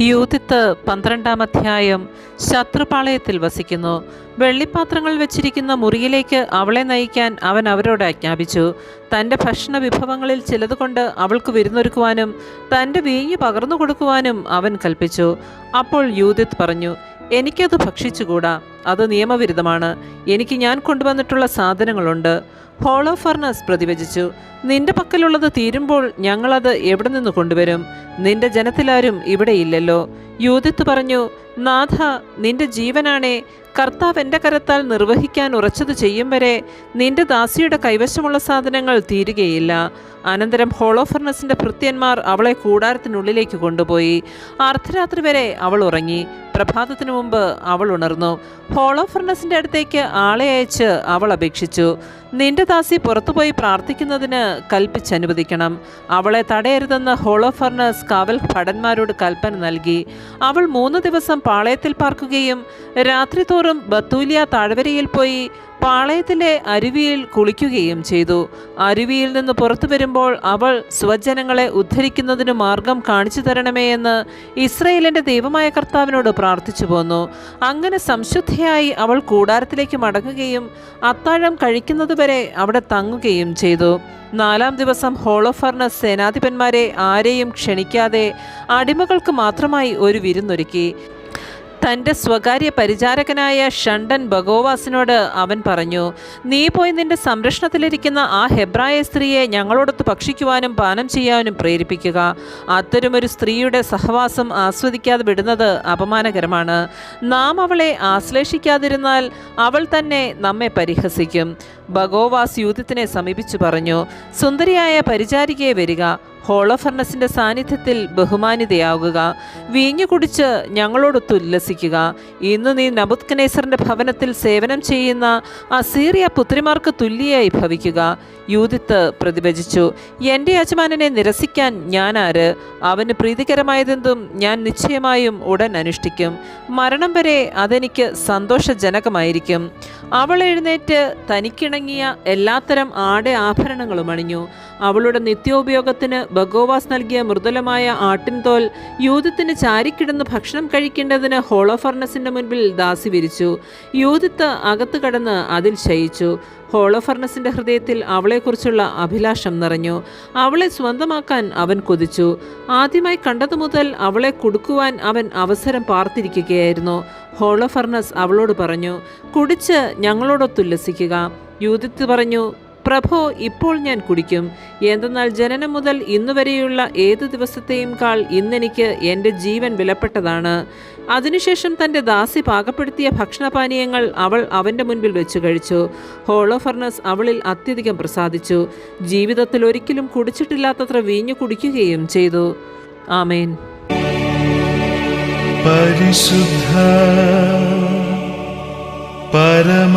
Judith പന്ത്രണ്ടാം അധ്യായം ശത്രുപാളയത്തിൽ വസിക്കുന്നു. വെള്ളിപ്പാത്രങ്ങൾ വെച്ചിരിക്കുന്ന മുറിയിലേക്ക് അവളെ നയിക്കാൻ അവൻ അവരോട് ആജ്ഞാപിച്ചു. തന്റെ ഭക്ഷണ വിഭവങ്ങളിൽ ചിലതുകൊണ്ട് അവൾക്ക് വിരുന്നൊരുക്കുവാനും തന്റെ വീഞ്ഞ് പകർന്നു കൊടുക്കുവാനും അവൻ കൽപ്പിച്ചു. അപ്പോൾ യൂതിത്ത് പറഞ്ഞു എനിക്കത് ഭക്ഷിച്ചുകൂടാ? അത് നിയമവിരുദ്ധമാണ്. എനിക്ക് ഞാൻ കൊണ്ടുവന്നിട്ടുള്ള സാധനങ്ങളുണ്ട്. ഹോളോ ഫർണസ് പ്രതിവചിച്ചു നിന്റെ പക്കലുള്ളത് തീരുമ്പോൾ ഞങ്ങളത് എവിടെ നിന്ന് കൊണ്ടുവരും? നിന്റെ ജനത്തിലാരും ഇവിടെയില്ലല്ലോ യൂതിത്ത് പറഞ്ഞു നാഥ നിന്റെ ജീവനാണേ. കർത്താവ് എന്റെ കരത്താൽ നിർവഹിക്കാൻ ഉറച്ചത് ചെയ്യും വരെ നിന്റെ ദാസിയുടെ കൈവശമുള്ള സാധനങ്ങൾ തീരുകയില്ല. അനന്തരം ഹോളോഫർണസിന്റെ ഭൃത്യന്മാർ അവളെ കൂടാരത്തിനുള്ളിലേക്ക് കൊണ്ടുപോയി. അർദ്ധരാത്രി വരെ അവൾ ഉറങ്ങി. പ്രഭാതത്തിനു മുമ്പ് അവൾ ഉണർന്നു. ഹോളോഫർണസിന്റെ അടുത്തേക്ക് ആളെ അയച്ച് അവൾ അപേക്ഷിച്ചു. നിന്റെ ദാസി പുറത്തുപോയി പ്രാർത്ഥിക്കുന്നതിന് കൽപ്പിച്ചനുവദിക്കണം അവളെ തടയരുതെന്ന് ഹോളോഫർണസ് കാവൽ ഭടന്മാരോട് കൽപ്പന നൽകി. അവൾ മൂന്ന് ദിവസം പാളയത്തിൽ പാർക്കുകയും രാത്രി തോറും ബത്തൂലിയ താഴ്വരയിൽ പോയി പാളയത്തിലെ അരുവിയിൽ കുളിക്കുകയും ചെയ്തു. അരുവിയിൽ നിന്ന് പുറത്തു വരുമ്പോൾ അവൾ സ്വജനങ്ങളെ ഉദ്ധരിക്കുന്നതിന് മാർഗം കാണിച്ചു തരണമേ എന്ന് ഇസ്രയേലിന്റെ ദൈവമായ കർത്താവിനോട് പ്രാർത്ഥിച്ചു പോന്നു. അങ്ങനെ സംശുദ്ധയായി അവൾ കൂടാരത്തിലേക്ക് മടങ്ങുകയും അത്താഴം കഴിക്കുന്നതുവരെ അവിടെ തങ്ങുകയും ചെയ്തു. നാലാം ദിവസം ഹോളോഫർണസ് സേനാധിപന്മാരെ ആരെയും ക്ഷണിക്കാതെ അടിമകൾക്ക് മാത്രമായി ഒരു വിരുന്നൊരുക്കി. തന്റെ സ്വകാര്യ പരിചാരകനായ ഷണ്ടൻ ബഗോവാസിനോട് അവൻ പറഞ്ഞു നീ പോയി നിന്റെ സംരക്ഷണത്തിലിരിക്കുന്ന ആ ഹെബ്രായ സ്ത്രീയെ ഞങ്ങളോടൊത്ത് ഭക്ഷിക്കുവാനും പാനം ചെയ്യാനും പ്രേരിപ്പിക്കുക. അത്തരമൊരു സ്ത്രീയുടെ സഹവാസം ആസ്വദിക്കാതെ വിടുന്നത് അപമാനകരമാണ്. നാം അവളെ ആശ്ലേഷിക്കാതിരുന്നാൽ അവൾ തന്നെ നമ്മെ പരിഹസിക്കും. ബഗോവാസ് യൂതിത്തിനെ സമീപിച്ചു പറഞ്ഞു സുന്ദരിയായ പരിചാരികയെ വരിക. ഹോളോഫർണസിന്റെ സാന്നിധ്യത്തിൽ ബഹുമാനിതയാവുക വീഞ്ഞു കുടിച്ച് ഞങ്ങളോടൊത്ത് ഉല്ലസിക്കുക. ഇന്ന് നീ നബുത്കനേസറിന്റെ ഭവനത്തിൽ സേവനം ചെയ്യുന്ന അസീറിയ പുത്രിമാർക്ക് തുല്യയായി ഭവിക്കുക. യൂതിത്ത് പ്രതിഭജിച്ചു എന്റെ യജമാനനെ നിരസിക്കാൻ ഞാൻ ആര്? അവന് പ്രീതികരമായതെന്തും ഞാൻ നിശ്ചയമായും ഉടൻ അനുഷ്ഠിക്കും. മരണം വരെ അതെനിക്ക് സന്തോഷജനകമായിരിക്കും. അവൾ എഴുന്നേറ്റ് തനിക്കിണങ്ങിയ എല്ലാത്തരം ആടെ ആഭരണങ്ങളും അണിഞ്ഞു. അവളുടെ നിത്യോപയോഗത്തിന് ബഗോവാസ് നൽകിയ മൃദുലമായ ആട്ടിൻതോൽ യൂതിത്തിന് ചാരിക്കിടന്ന് ഭക്ഷണം കഴിക്കേണ്ടതിന് ഹോളോഫർണസിന്റെ മുൻപിൽ ദാസി വിരിച്ചു. യൂതിത്ത് അകത്ത് കടന്ന് അതിൽ ശയിച്ചു. ഹോളോഫർണസിന്റെ ഹൃദയത്തിൽ അവളെക്കുറിച്ചുള്ള അഭിലാഷം നിറഞ്ഞു. അവളെ സ്വന്തമാക്കാൻ അവൻ കൊതിച്ചു. ആദ്യമായി കണ്ടതു മുതൽ അവളെ കൊടുക്കുവാൻ അവൻ അവസരം പാർത്തിരിക്കുകയായിരുന്നു. ഹോളോഫർണസ് അവളോട് പറഞ്ഞു കുടിച്ച് ഞങ്ങളോടൊത്തുല്ലസിക്കുക യൂതിത്ത് പറഞ്ഞു പ്രഭോ ഇപ്പോൾ ഞാൻ കുടിക്കും. എന്തെന്നാൽ ജനനം മുതൽ ഇന്നുവരെയുള്ള ഏതു ദിവസത്തെയും കാൾ ഇന്നെനിക്ക് എന്റെ ജീവൻ വിലപ്പെട്ടതാണ്. അതിനുശേഷം തന്റെ ദാസി പാകപ്പെടുത്തിയ ഭക്ഷണപാനീയങ്ങൾ അവൾ അവന്റെ മുൻപിൽ വെച്ചു കഴിച്ചു. ഹോളോഫർണസ് അവളിൽ അത്യധികം പ്രസാദിച്ചു. ജീവിതത്തിൽ ഒരിക്കലും കുടിച്ചിട്ടില്ലാത്തത്ര വീഞ്ഞു കുടിക്കുകയും ചെയ്തു. ആമേൻ. പരിശുദ്ധ പരമ